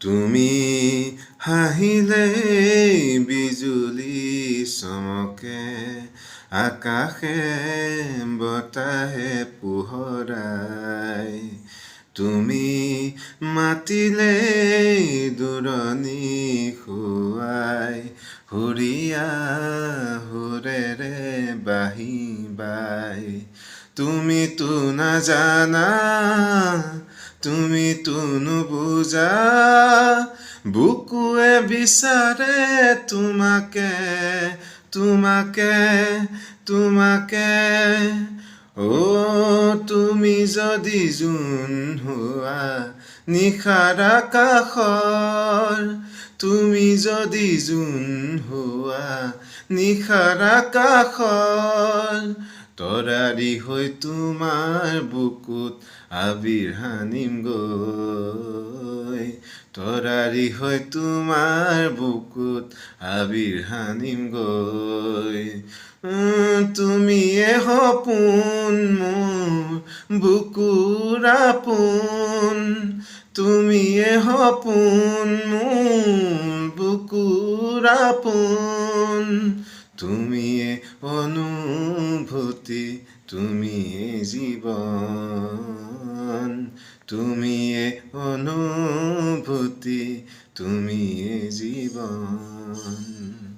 তুমি হাঁহিলে বিজুলী চমকে, আকাশে বতাহে পোহৰাই। তুমি মাতিলে দূৰণি খুৱাই, সুৰীয়া সুৰেৰে বাঢ়ি বাই তুমিতো নাজানা তুমিতো বুজা বুকুৱে বিচাৰে তোমাকে তোমাকে তোমাকে। অ' তুমি যদি জোন হোৱা নিশাৰ আকাশৰ তুমি যদি জোন হোৱা নিশাৰ আকাশৰ তৰাৰি হৈ তোমাৰ বুকুত আবিৰ সানিম গৈ। তৰাৰি হৈ তোমাৰ বুকুত আবিৰ সানিম গৈ। তুমিয়ে সপোন মোৰ বুকুৰ আপোন। তুমিয়ে সপোন মোৰ বুকুৰ আপোন। তুমিয়ে অনুভূতি তুমিয়ে তুমি তুমিয়ে অনুভূতি তুমিয়ে জীৱন